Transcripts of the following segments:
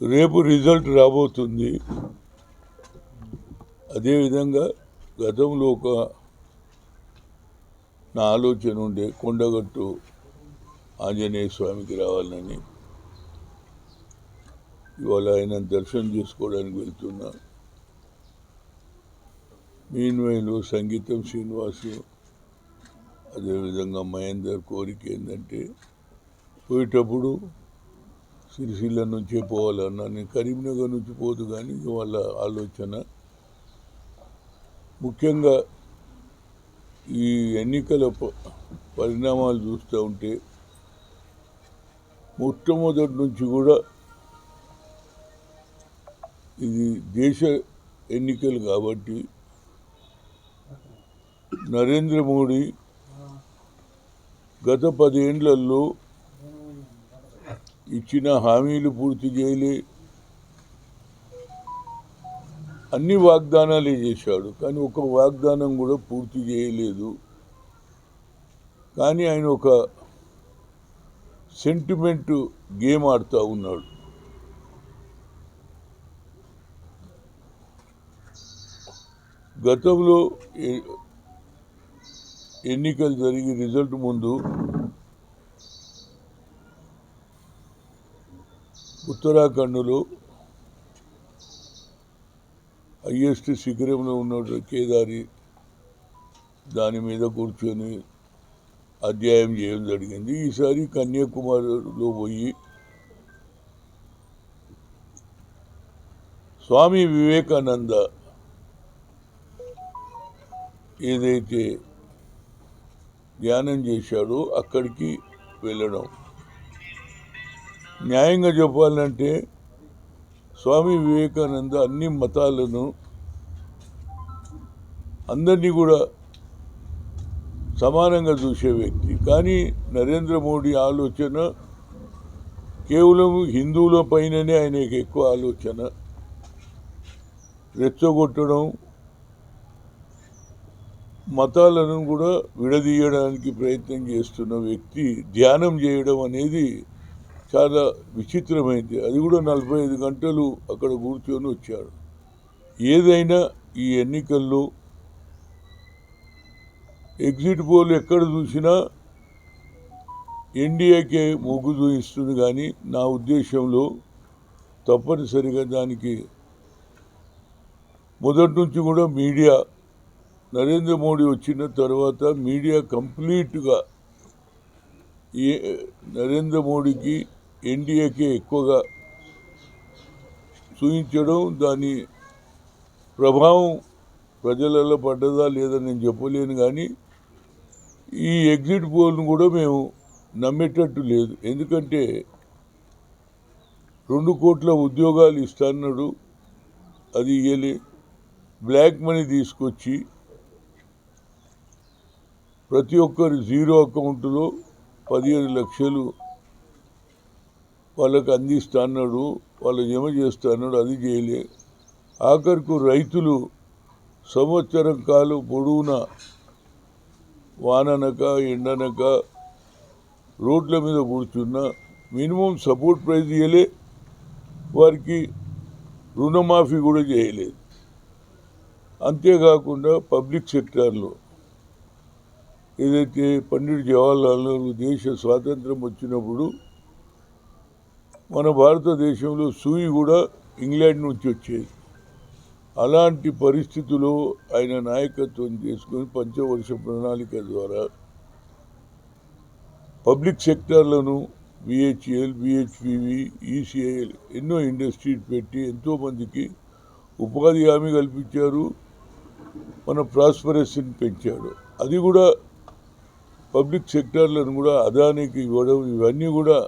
రేపు రిజల్ట్ రాబోతుంది. అదేవిధంగా గతంలో ఒక నా ఆలోచన ఉండే కొండగట్టు ఆంజనేయ స్వామికి రావాలని ఇవాళ ఆయన దర్శనం చేసుకోవడానికి వెళ్తున్నా. మీన్వైలు సంగీతం శ్రీనివాసు అదేవిధంగా మహేందర్ కోరిక ఏంటంటే పోయేటప్పుడు సిరిసిల్ల నుంచే పోవాలన్నా నేను కరీంనగర్ నుంచి పోదు కానీ వాళ్ళ ఆలోచన. ముఖ్యంగా ఈ ఎన్నికల ప- పరిణామాలు చూస్తూ ఉంటే మొట్టమొదటి నుంచి కూడా ఇది దేశ ఎన్నికలు కాబట్టి నరేంద్ర మోడీ గత పదేండ్లలో ఇచ్చిన హామీలు పూర్తి చేయలే. అన్ని వాగ్దానాలే చేశాడు కానీ ఒక వాగ్దానం కూడా పూర్తి చేయలేదు. కానీ ఆయన ఒక సెంటిమెంట్ గేమ్ ఆడుతూ ఉన్నాడు. గతంలో ఎన్నికలు జరిగి రిజల్ట్ ముందు ఉత్తరాఖండ్లో హయ్యెస్ట్ శిఖరంలో ఉన్నాడు కేదారి దాని మీద కూర్చొని అధ్యాయం చేయడం జరిగింది. ఈసారి కన్యాకుమారిలో పోయి స్వామి వివేకానంద ఏదైతే ధ్యానం చేశాడో అక్కడికి వెళ్ళడం. న్యాయంగా చెప్పాలంటే స్వామి వివేకానంద అన్ని మతాలను అందరినీ కూడా సమానంగా చూసే వ్యక్తి. కానీ నరేంద్ర మోడీ ఆలోచన కేవలం హిందువుల పైననే ఆయనకి ఎక్కువ ఆలోచన. రెచ్చగొట్టడం మతాలను కూడా విడదీయడానికి ప్రయత్నం చేస్తున్న వ్యక్తి ధ్యానం చేయడం అనేది చాలా విచిత్రమైంది. అది కూడా నలభై ఐదు గంటలు అక్కడ కూర్చొని వచ్చాడు. ఏదైనా ఈ ఎన్నికల్లో ఎగ్జిట్ పోల్ ఎక్కడ చూసినా ఎన్డీఏకే మొగ్గు చూపిస్తుంది కానీ నా ఉద్దేశంలో తప్పనిసరిగా దానికి మొదటి నుంచి కూడా మీడియా నరేంద్ర మోడీ వచ్చిన తర్వాత మీడియా కంప్లీట్గా ఏ నరేంద్ర మోడీకి ఎన్డీఏకే ఎక్కువగా చూపించడం దాని ప్రభావం ప్రజలలో పడ్డదా లేదా నేను చెప్పలేను కానీ ఈ ఎగ్జిట్ పోల్ను కూడా మేము నమ్మేటట్టు లేదు. ఎందుకంటే రెండు కోట్ల ఉద్యోగాలు ఇస్తాన్నాడు అది ఇయ్యలే. బ్లాక్ మనీ తీసుకొచ్చి ప్రతి ఒక్కరి జీరో అకౌంట్లో పదిహేను లక్షలు వాళ్ళకి అందిస్తా అన్నాడు వాళ్ళు జమ చేస్తా అన్నాడు అది చేయలే. ఆఖరికి రైతులు సంవత్సరం కాలు పొడవునా వాననక ఎండనక రోడ్ల మీద కూర్చున్న మినిమం సపోర్ట్ ప్రైస్ ఇవ్వలే వారికి రుణమాఫీ కూడా చేయలేదు అంతేకాకుండా పబ్లిక్ సెక్టార్లో ఏదైతే పండిట్ జవహర్లాల్ నెహ్రూ దేశ స్వాతంత్రం వచ్చినప్పుడు మన భారతదేశంలో సూయి కూడా ఇంగ్లాండ్ నుంచి వచ్చేది. అలాంటి పరిస్థితుల్లో ఆయన నాయకత్వం చేసుకొని పంచవర్ష ప్రణాళిక ద్వారా పబ్లిక్ సెక్టార్లను బిహెచ్ఎల్ బిహెచ్పివి ఈసీఐఎల్ ఎన్నో ఇండస్ట్రీస్ పెట్టి ఎంతోమందికి ఉపాధి హామీ కల్పించారు. మన ప్రాస్పరస్ని పెంచాడు. అది కూడా పబ్లిక్ సెక్టార్లను కూడా అదానికి ఇవ్వడం ఇవన్నీ కూడా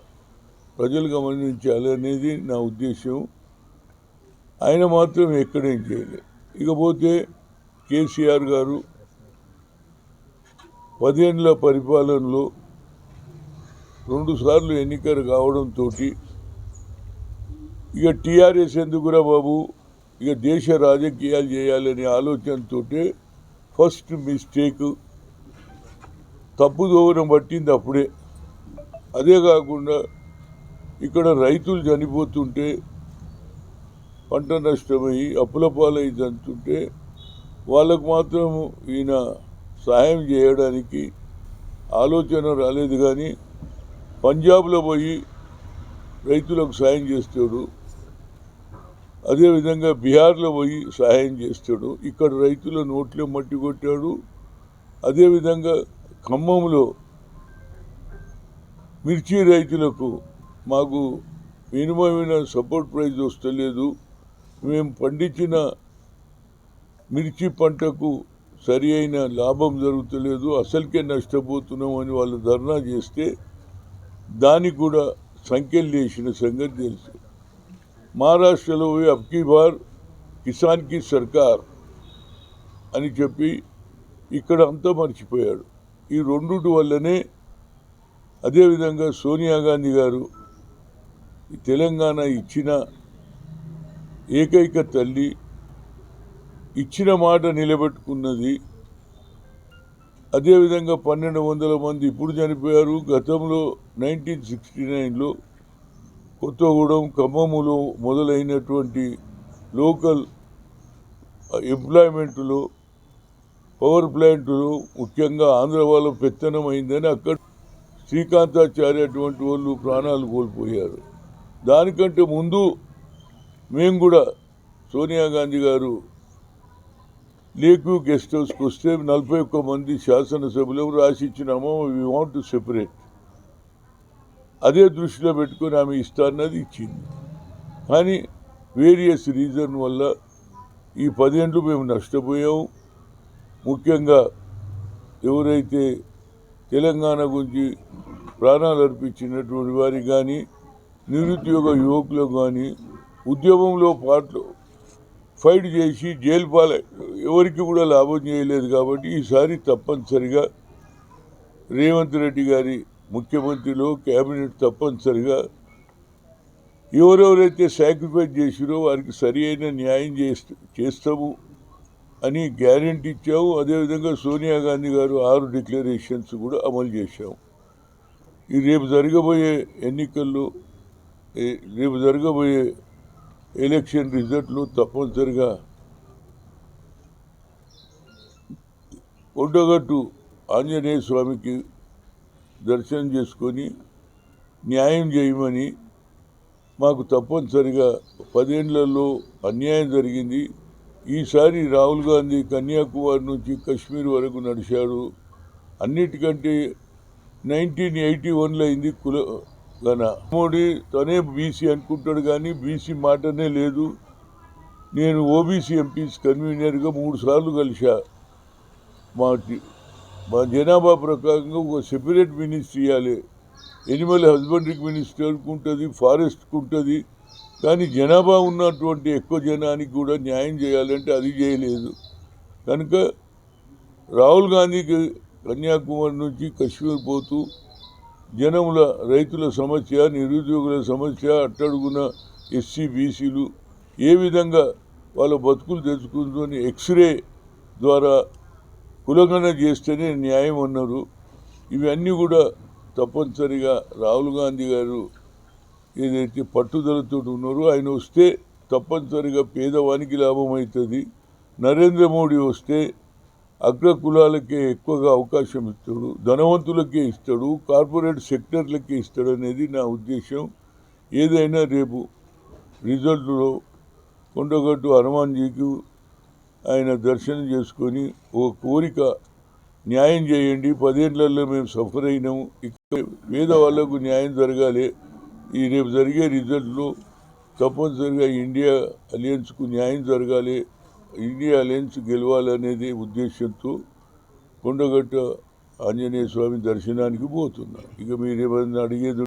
ప్రజలు గమనించాలి అనేది నా ఉద్దేశం ఆయన మాత్రం ఎక్కడేం చేయలేదు ఇకపోతే కేసీఆర్ గారు పదేండ్ల పరిపాలనలో రెండుసార్లు ఎన్నికలు కావడంతో ఇక టీఆర్ఎస్ ఎందుకురా బాబు? ఇక దేశ రాజకీయాలు చేయాలనే ఆలోచనతో ఫస్ట్ మిస్టేక్ తప్పుదోవడం పట్టింది అప్పుడే. అదే కాకుండా ఇక్కడ రైతులు చనిపోతుంటే పంట నష్టమయ్యి అప్పుల పాలై చంతుంటే వాళ్ళకు మాత్రం ఈయన సహాయం చేయడానికి ఆలోచన రాలేదు కానీ పంజాబ్లో పోయి రైతులకు సాయం చేస్తాడు. అదేవిధంగా బీహార్లో పోయి సహాయం చేస్తాడు. ఇక్కడ రైతుల నోట్లో మట్టి కొట్టాడు. అదేవిధంగా ఖమ్మంలో మిర్చి రైతులకు మాకు మినిమమైన సపోర్ట్ ప్రైజ్ వస్తలేదు. మేము పండించిన మిర్చి పంటకు సరి అయిన లాభం జరుగుతలేదు. అసలుకే నష్టపోతున్నాం అని వాళ్ళు ధర్నా చేస్తే దానికి కూడా సంఖ్యలు చేసిన సంగతి తెలుసు. మహారాష్ట్రలో పోయి అబ్కీ బార్ కిసాన్కి సర్కార్ అని చెప్పి ఇక్కడ అంతా మర్చిపోయాడు. ఈ రెండుటి వల్లనే అదేవిధంగా సోనియా గాంధీ గారు తెలంగాణ ఇచ్చిన ఏకైక తల్లి ఇచ్చిన మాట నిలబెట్టుకున్నది. అదేవిధంగా పన్నెండు వందల మంది ఇప్పుడు చనిపోయారు. గతంలో నైన్టీన్ సిక్స్టీ నైన్లో కొత్తగూడెం ఖమ్మములో మొదలైనటువంటి లోకల్ ఎంప్లాయ్మెంట్లో పవర్ ప్లాంట్లు ముఖ్యంగా ఆంధ్ర వాళ్ళ పెత్తనం అయిందని అక్కడ శ్రీకాంతాచార్య అటువంటి వాళ్ళు ప్రాణాలు కోల్పోయారు. దానికంటే ముందు మేము కూడా సోనియా గాంధీ గారు లేకు గెస్ట్ హౌస్కి వస్తే నలభై ఒక్క మంది శాసనసభ్యులు రాసి ఇచ్చినామో వీ వాంట్ టు సెపరేట్. అదే దృష్టిలో పెట్టుకొని ఆమె ఇస్తానన్నది ఇచ్చింది. కానీ వేరియస్ రీజన్ వల్ల ఈ పదేండ్లు మేము నష్టపోయాము ముఖ్యంగా ఎవరైతే తెలంగాణ గురించి ప్రాణాలు అర్పించినటువంటి వారికి కానీ నిరుద్యోగ యువకులకు కానీ ఉద్యమంలో పాటలు ఫైట్ చేసి జైలు పాల ఎవరికి కూడా లాభం చేయలేదు కాబట్టి ఈసారి తప్పనిసరిగా రేవంత్ రెడ్డి గారి ముఖ్యమంత్రిలో కేబినెట్ తప్పనిసరిగా ఎవరెవరైతే సాక్రిఫైస్ చేసిరో వారికి సరి అయిన న్యాయం చేస్తాము అని గ్యారెంటీ ఇచ్చాము అదేవిధంగా సోనియా గాంధీ గారు ఆరు డిక్లరేషన్స్ కూడా అమలు చేశాము ఈ రేపు జరగబోయే ఎన్నికల్లో రేపు జరగబోయే ఎలక్షన్ రిజల్ట్లు తప్పనిసరిగా ఒడ్డగట్టు ఆంజనేయ స్వామికి దర్శనం చేసుకొని న్యాయం చేయమని మాకు తప్పనిసరిగా పదేళ్ళలో అన్యాయం జరిగింది. ఈసారి రాహుల్ గాంధీ కన్యాకుమారి నుంచి కశ్మీర్ వరకు నడిచాడు. అన్నిటికంటే నైన్టీన్ ఎయిటీ వన్లో అయింది కుల గన మోడీ తనే బీసీ అనుకుంటాడు కానీ బీసీ మాటనే లేదు. నేను ఓబీసీ ఎంపీస్ కన్వీనర్గా మూడు సార్లు కలిశా. మా మా జనాభా ప్రకారంగా ఒక సెపరేట్ మినిస్ట్రీ ఇవ్వాలి ఎనిమల్ హస్బెండరీకి మినిస్టర్కి ఉంటుంది ఫారెస్ట్కి ఉంటుంది. కానీ జనాభా ఉన్నటువంటి ఎక్కువ జనానికి కూడా న్యాయం చేయాలంటే అది చేయలేదు. కనుక రాహుల్ గాంధీకి కన్యాకుమారి నుంచి కశ్మీర్ పోతూ జనముల రైతుల సమస్య నిరుద్యోగుల సమస్య అట్టడుగున ఎస్సీ బీసీలు ఏ విధంగా వాళ్ళ బతుకులు తెచ్చుకుందని ఎక్స్రే ద్వారా కులగణ చేస్తేనే న్యాయం అన్నారు. ఇవన్నీ కూడా తప్పనిసరిగా రాహుల్ గాంధీ గారు ఏదైతే పట్టుదలతో ఉన్నారో ఆయన వస్తే తప్పనిసరిగా పేదవానికి లాభం అవుతుంది నరేంద్ర మోడీ వస్తే అగ్ర కులాలకే ఎక్కువగా అవకాశం ఇస్తాడు ధనవంతులకే ఇస్తాడు కార్పొరేట్ సెక్టర్లకే ఇస్తాడు అనేది నా ఉద్దేశం. ఏదైనా రేపు రిజల్ట్లో కొండగట్టు హనుమాన్జీకి ఆయన దర్శనం చేసుకొని ఒక కోరిక న్యాయం చేయండి పదేళ్ళలో మేము సఫర్ అయినాము ఇక్కడ పేద వాళ్ళకు న్యాయం జరగాలి ఈ రేపు జరిగే రిజల్ట్లో తప్పనిసరిగా ఇండియా అలియన్స్కు న్యాయం జరగాలి ఇండియా అలయన్స్ గెలవాలనేది ఉద్దేశంతో కొండగట్ట ఆంజనేయ స్వామి దర్శనానికి పోతున్నా ఇక మీరు ఏమైనా అడిగేది